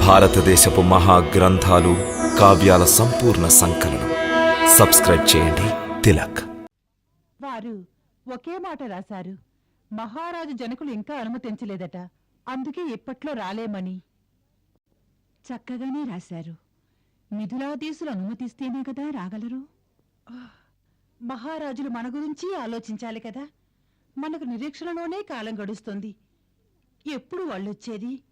భారతదేశపు మహా గ్రంథాలు కావ్యాల సంపూర్ణ సంకలనం. సబ్స్క్రైబ్ చేయండి. తిలక్. వారు ఒకే మాట రాశారు. మహారాజు జనకులు ఇంకా అనుమతించలేదట. అందుకే ఇప్పట్లో రాలేమని. చక్కగానే రాశారు. మిథులాదీసులు అనుమతిస్తేనే కదా రాగలరు? మహారాజులు మన గురించి ఆలోచించాలి కదా. మనకు నిరీక్షణలోనే కాలం గడుస్తుంది. ఎప్పుడు వాళ్ళొచ్చేది?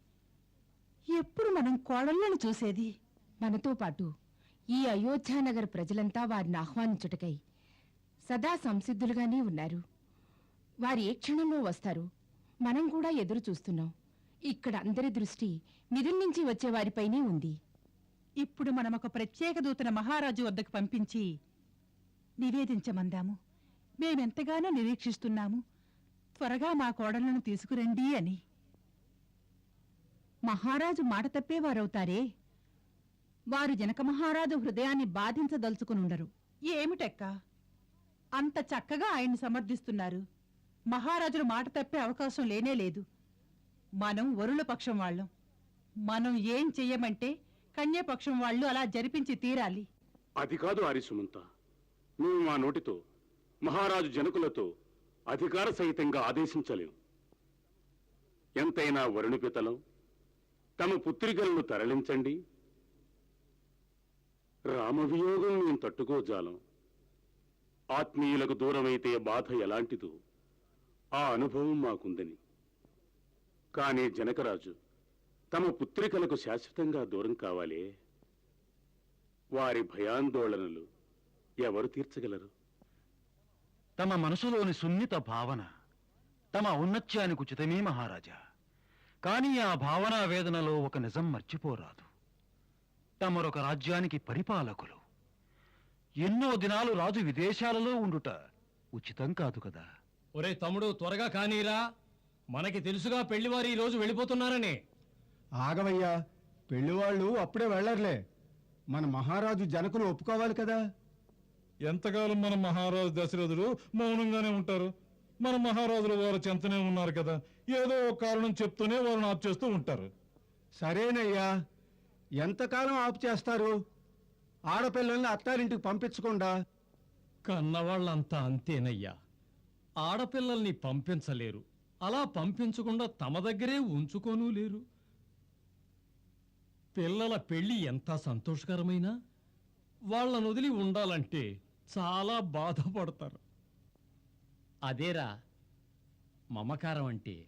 ఎప్పుడు మనం కోడళ్ళను చూసేది? మనతో పాటు ఈ అయోధ్యానగర్ ప్రజలంతా వారిని ఆహ్వానించుటకై సదా సంసిద్ధులుగానే ఉన్నారు. వారు ఏ క్షణంలో వస్తారు మనం కూడా ఎదురు చూస్తున్నాం. ఇక్కడ అందరి దృష్టి మిథుల నుంచి వచ్చే వారిపైనే ఉంది. ఇప్పుడు మనం ఒక ప్రత్యేక దూతన మహారాజు వద్దకు పంపించి నివేదించమందాము. మేమెంతగానో నిరీక్షిస్తున్నాము. త్వరగా మా కోడళ్ళను తీసుకురండి అని. మహారాజు మాట తప్పేవారవుతారే? వారు జనక మహారాజు హృదయాన్ని బాధించదలుచుకునుండరు. ఏమిటెక్క? అంత చక్కగా ఆయన్ని సమర్థిస్తున్నారు. మహారాజులు మాట తప్పే అవకాశం లేనే లేదు. మనం వరుల పక్షం వాళ్ళం. మనం ఏం చెయ్యమంటే కన్యాపక్షం వాళ్ళు అలా జరిపించి తీరాలి. అది కాదు ఆరిసుమంత. నువ్వు మా నోటితో మహారాజు జనకులతో అధికార సహితంగా ఆదేశించలేం ఎంతైనా వరుణి పితలం తమ పుత్రికలను తరలించండి. రామవియోగం మేము తట్టుకోజాలం. ఆత్మీయులకు దూరమైతే బాధ ఎలాంటిదో ఆ అనుభవం మాకుందని. కానీ జనకరాజు తమ పుత్రికలకు శాశ్వతంగా దూరం కావాలే. వారి భయాందోళనలు ఎవరు తీర్చగలరు? తమ మనసులోని సున్నిత భావన తమ ఔన్నత్యానికి ఉచితమే మహారాజా. కానీ ఆ భావనా వేదనలో ఒక నిజం మర్చిపోరాదు. తమరొక రాజ్యానికి పరిపాలకులు. ఎన్నో దినాలు రాజు విదేశాలలో ఉండుట ఉచితం కాదు కదా. ఒరే తమ్ముడు త్వరగా కానీరా. మనకి తెలుసుగా పెళ్ళివారు ఈ రోజు వెళ్ళిపోతున్నారని. ఆగవయ్యా పెళ్ళివాళ్ళు అప్పుడే వెళ్ళర్లే. మన మహారాజు జనకులు ఒప్పుకోవాలి కదా. ఎంతకాలం మన మహారాజు దశరథుడు మౌనంగానే ఉంటారు? మన మహారాజులు వారు చెంతనే ఉన్నారు కదా. ఏదో ఒక కారణం చెప్తూనే వారిని ఆప్ చేస్తూ ఉంటారు. సరేనయ్యా. ఎంతకాలం ఆపు చేస్తారు? ఆడపిల్లల్ని అత్తారింటికి పంపించకుండా? కన్నవాళ్ళంతా అంతేనయ్యా. ఆడపిల్లల్ని పంపించలేరు. అలా పంపించకుండా తమ దగ్గరే ఉంచుకోనూ లేరు. పిల్లల పెళ్ళి ఎంత సంతోషకరమైన వాళ్ళను వదిలి ఉండాలంటే చాలా బాధపడతారు. అదేరా మమకారం అంటే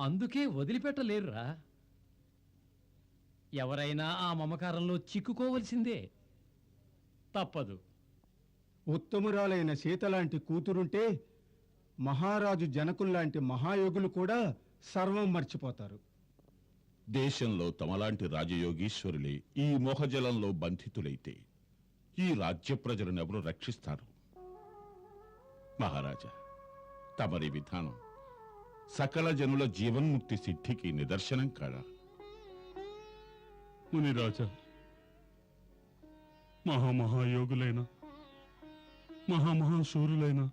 అందుకే వదిలిపెట్టలేరురా. ఎవరైనా ఆ మమకారంలో చిక్కుకోవలసిందే. తప్పదు. ఉత్తమురాలైన సీత లాంటి కూతురుంటే మహారాజు జనకుల్లాంటి మహాయోగులు కూడా సర్వం మర్చిపోతారు. దేశంలో తమలాంటి రాజయోగీశ్వరులే ఈ మోహజలంలో బంధితులైతే ఈ రాజ్య ప్రజలను ఎవరు రక్షిస్తారు? మహారాజా తమరి విధానం సకల జనుల జీవన్ముక్తి సిద్ధికి నిదర్శనం కాడా? మునిరాజా మహామహాయోగులైన మహామహాశూరులైన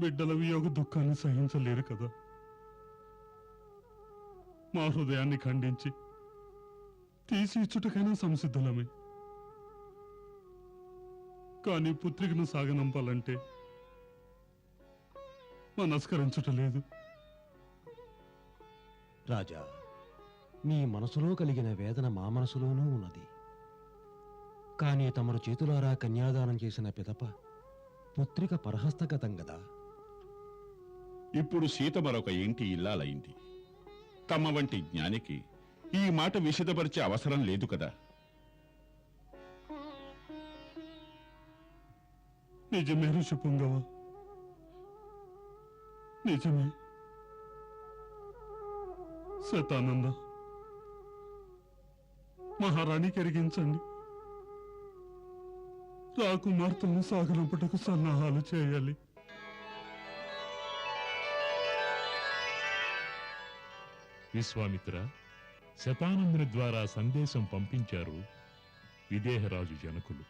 బిడ్డల వియోగ దుఃఖాన్ని సహించలేరు కదా? మా హృదయాన్ని ఖండించి తీసి ఇచ్చుటకైనా సంసిద్ధులమే. కానీ పుత్రికను సాగనంపాలంటే మనస్కరించుట లేదు రాజా మీ మనసులో కలిగిన వేదన మా మనసులోనూ ఉన్నది. కానీ తమరు చేతులారా కన్యాదానం చేసిన పిదప పుత్రిక పరహస్తగతం గదా. ఇప్పుడు సీత మరొక ఇంటి ఇల్లాలైంది తమ వంటి జ్ఞానికి ఈ మాట విషదపరిచే అవసరం లేదు కదా. నిజమే ఋషిపుంగవ నిజమే. శతానంద మహారాణి కరిగించండి. రాకుమార్తెను సాగనంపటకు సన్నాహాలు చేయాలి. విశ్వామిత్ర శతానందుని ద్వారా సందేశం పంపించారు విదేహరాజు జనకులు.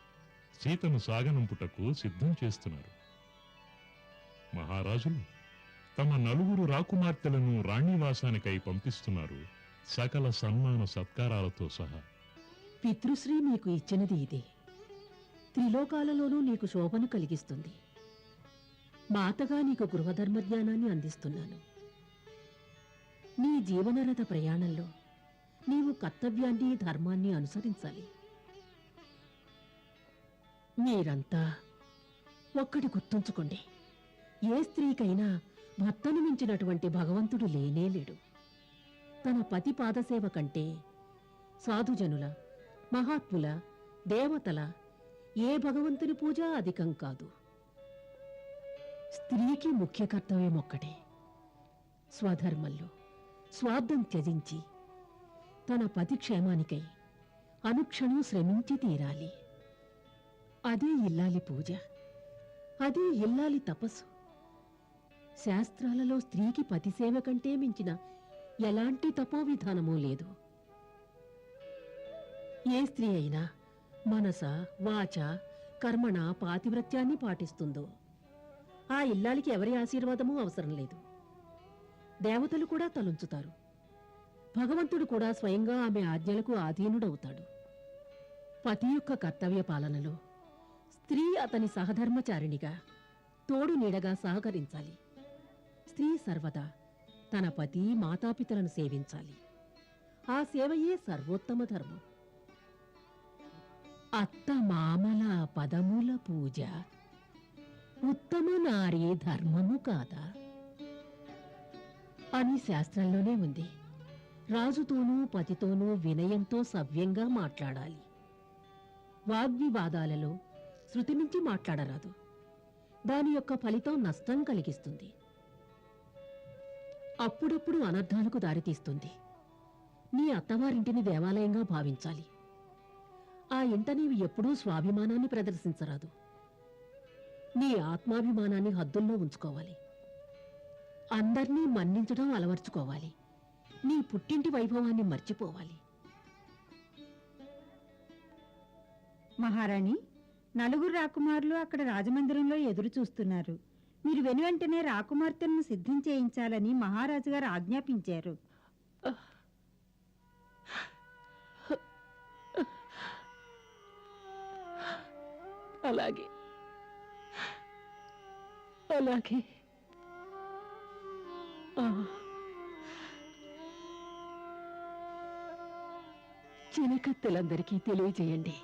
సీతను సాగనంపుటకు సిద్ధం చేస్తున్నారు. మహారాజులు తమ నలుగురు రాకుమార్తెలను రాణివాసానికై పంపిస్తున్నారు. సకల సన్మాన సత్కారాలతో సహా. పితృశ్రీ మీకు ఇచ్చినది ఇదే. త్రిలోకాలలోనూ నీకు శోభను కలిగిస్తుంది. మాతగా నీకు గృహధర్మ జ్ఞానాన్ని అందిస్తున్నాను. నీ జీవనరథ ప్రయాణంలో నీవు కర్తవ్యాన్ని ధర్మాన్ని అనుసరించాలి. మీరంతా ఒక్కటి గుర్తుంచుకోండి. ఏ స్త్రీకైనా భర్తను మించినటువంటి భగవంతుడు లేనే లేడు. తన పతి పాదసేవ కంటే సాధుజనుల మహాత్ముల దేవతల ఏ భగవంతుని పూజ అధికం కాదు. స్త్రీకి ముఖ్య కర్తవ్యం ఒక్కటే. స్వధర్మంలో స్వార్థం త్యజించి తన పతి క్షేమానికై అనుక్షణం శ్రమించి తీరాలి. అదే ఇల్లాలి పూజ అదే ఇల్లాలి తపస్సు. శాస్త్రాలలో స్త్రీకి పతిసేవ కంటే మించిన ఎలాంటి తపోవిధానమూ లేదు. ఏ స్త్రీ అయినా మనస వాచ కర్మణ పాతివ్రత్యాన్ని పాటిస్తుందో ఆ ఇల్లాలికి ఎవరి ఆశీర్వాదమూ అవసరం లేదు. దేవతలు కూడా తలుంచుతారు. భగవంతుడు కూడా స్వయంగా ఆమె ఆజ్ఞలకు ఆధీనుడవుతాడు. పతి యొక్క కర్తవ్య పాలనలో స్త్రీ అతని సహధర్మచారిణిగా తోడు నీడగా సహకరించాలి. స్త్రీ సర్వదా తన పతి మాతాపితలను సేవించాలి. ఆ సేవయే సర్వోత్తమ ధర్మం. అత్త మామల పదముల పూజ. ఉత్తమ నారీ ధర్మము కాదా? అని శాస్త్రంలోనే ఉంది. రాజుతోనూ పతితోనూ వినయంతో సవ్యంగా మాట్లాడాలి. వాగ్వివాదాలలో శృతి నుంచి మాట్లాడరాదు. దాని యొక్క ఫలితం నష్టం కలిగిస్తుంది. అప్పుడప్పుడు అనర్థాలకు దారితీస్తుంది నీ అత్తవారింటిని దేవాలయంగా భావించాలి. ఆ ఇంట నీవి ఎప్పుడూ స్వాభిమానాన్ని ప్రదర్శించరాదు. నీ ఆత్మాభిమానాన్ని హద్దుల్లో ఉంచుకోవాలి. అందర్నీ మన్నించడం అలవర్చుకోవాలి. నీ పుట్టింటి వైభవాన్ని మర్చిపోవాలి. మహారాణి నలుగురు రాకుమారులు అక్కడ రాజమందిరంలో ఎదురు చూస్తున్నారు మీరు వెను వెంటనే రాకుమార్తెను సిద్ధం చేయించాలని మహారాజు గారు ఆజ్ఞాపించారు. అలాగే. అలాగే. చినకత్తెలందరికీ తెలియజేయండి.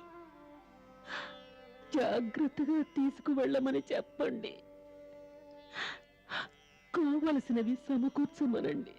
జాగ్రత్తగా తీసుకువెళ్ళమని చెప్పండి. కావలసినవి సమకూర్చమనండి.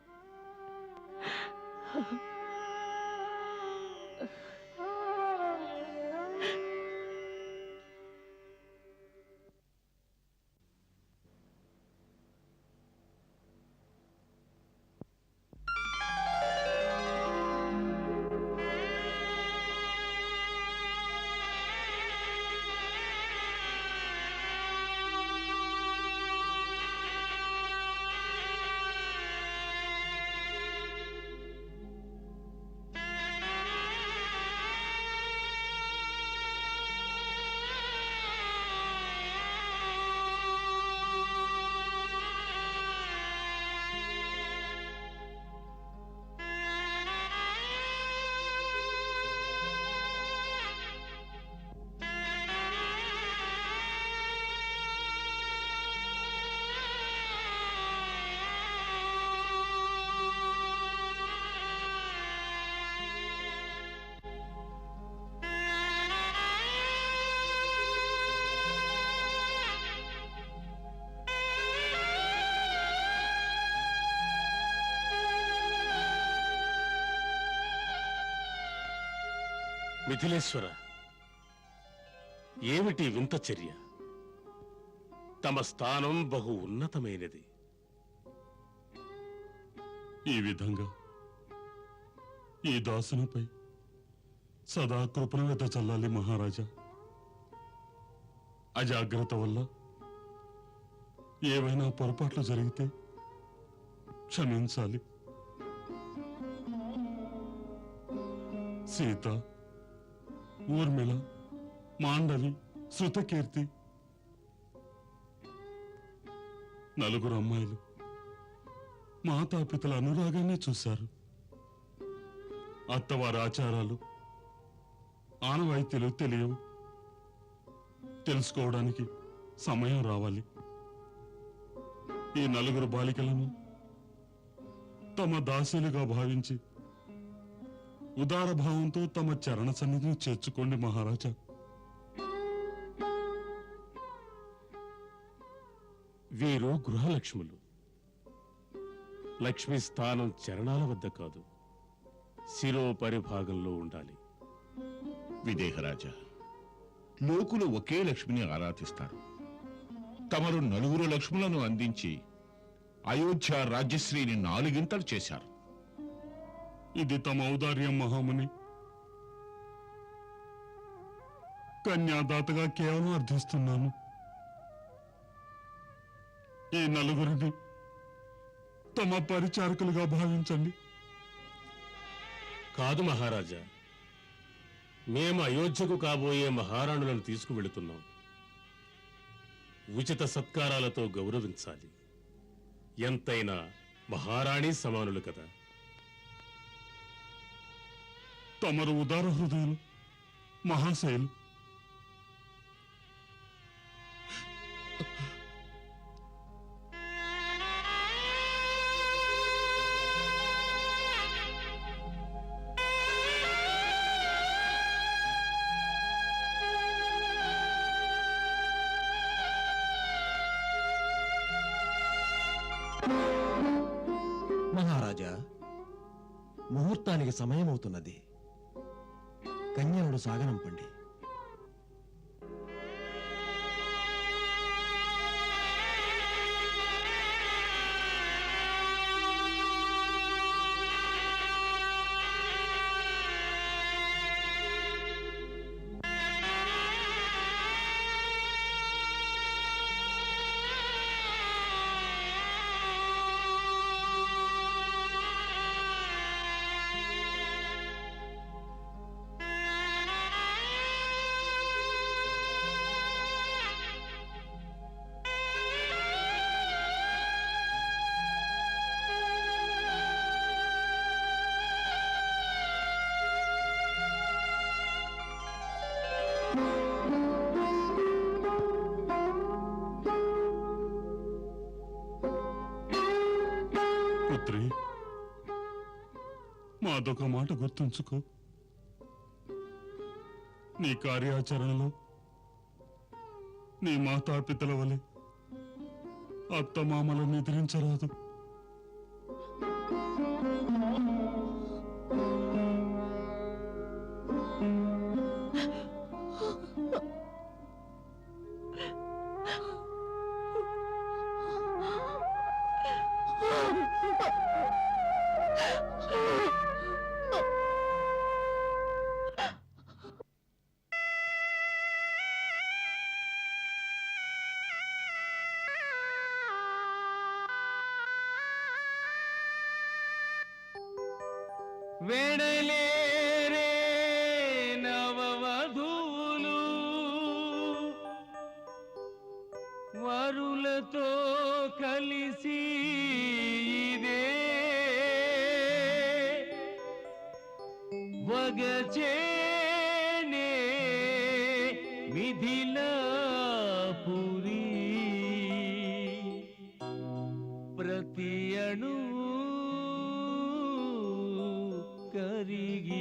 మిథిలేశ్వర ఏమిటి వింత చర్య? తమ స్థానం బహు ఉన్నతమైనది. ఈ విధంగా ఈ దాసునిపై సదా కృపణత చల్లాలి మహారాజా. అజాగ్రత్త వల్ల ఏవైనా పొరపాట్లు జరిగితే క్షమించాలి. సీత ఊర్మిళ మాండవి శృతకీర్తి నలుగురు అమ్మాయిలు. మాతాపితల అనురాగాన్ని చూశారు. అత్తవారి ఆచారాలు ఆనవాయితీలు తెలియవు. తెలుసుకోవడానికి సమయం రావాలి. ఈ నలుగురు బాలికలను తమ దాసులుగా భావించి ఉదార భావంతో తమ చరణ సన్నిధిని చేర్చుకోండి మహారాజా. వీరు గృహలక్ష్ములు. లక్ష్మి స్థానం చరణాల వద్ద కాదు శిరో పరిభాగంలో ఉండాలి. విదేహరాజా లోకులు ఒకే లక్ష్మిని ఆరాధిస్తారు. తమరు నలుగురు లక్ష్ములను అందించి అయోధ్య రాజ్యశ్రీని నాలుగింతలు చేశారు. ఇది తమ ఔదార్యం మహాముని. కన్యాదాతగా కేవలం అర్థిస్తున్నాను ఈ నలుగురిని తమ పరిచారకులుగా భావించండి. కాదు మహారాజా మేము అయోధ్యకు కాబోయే మహారాణులను తీసుకువెళుతున్నాం. ఉచిత సత్కారాలతో గౌరవించాలి. ఎంతైనా మహారాణి సమానులు కదా. తమరు ఉదార హృదయులు మహాశైలు. మహారాజా ముహూర్తానికి సమయం అవుతున్నది కన్యలను సాగనంపండి ఒక మాట గుర్తుంచుకో. నీ కార్యాచరణలో నీ మాతాపితల వలె అత్తమామలను ఎదిరించరాదు వెడలేరే నవవధూలు. వరులతో కలిసి ఇదే వగచేనే మిథిలాపురి. ప్రతి ರಿಗಿ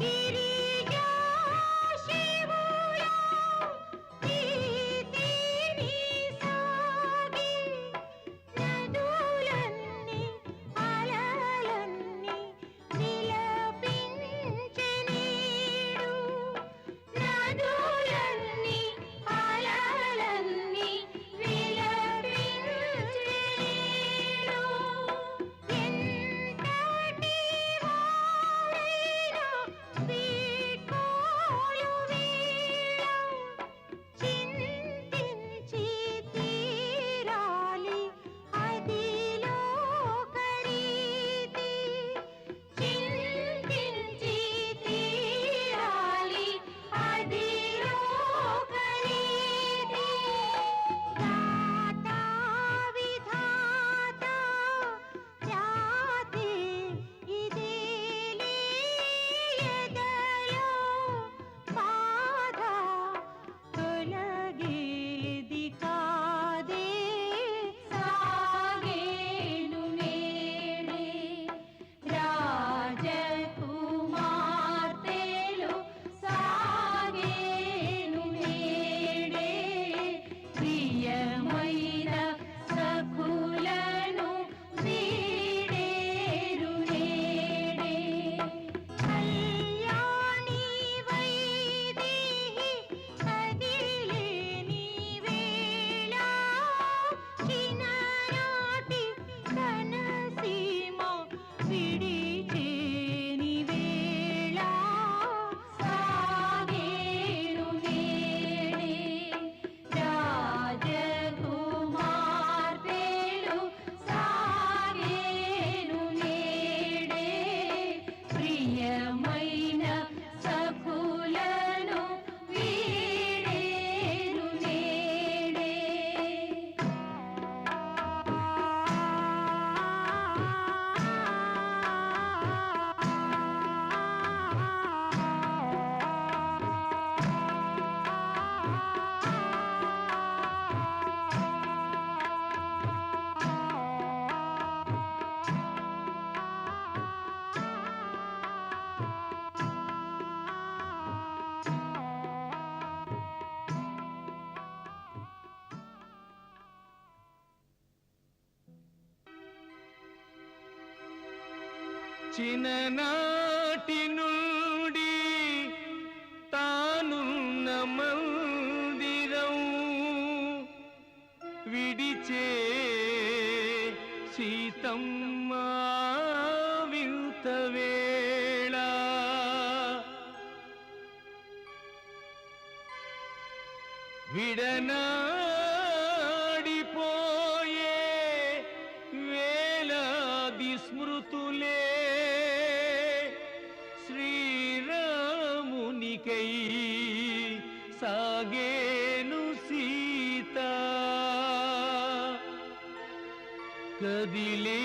गिरी കൊച്ചിന നാട്ടിനുണ്ടി താനുന്ന മന്ദിരവും വിടിച്ചേ സീതമ്മാവിത്തവേള വിടനാ కదిలే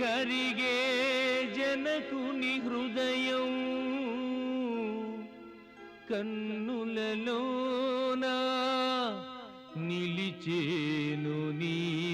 కరిగే జనకుని హృదయం. కన్నులలోనా నిలిచేను నీ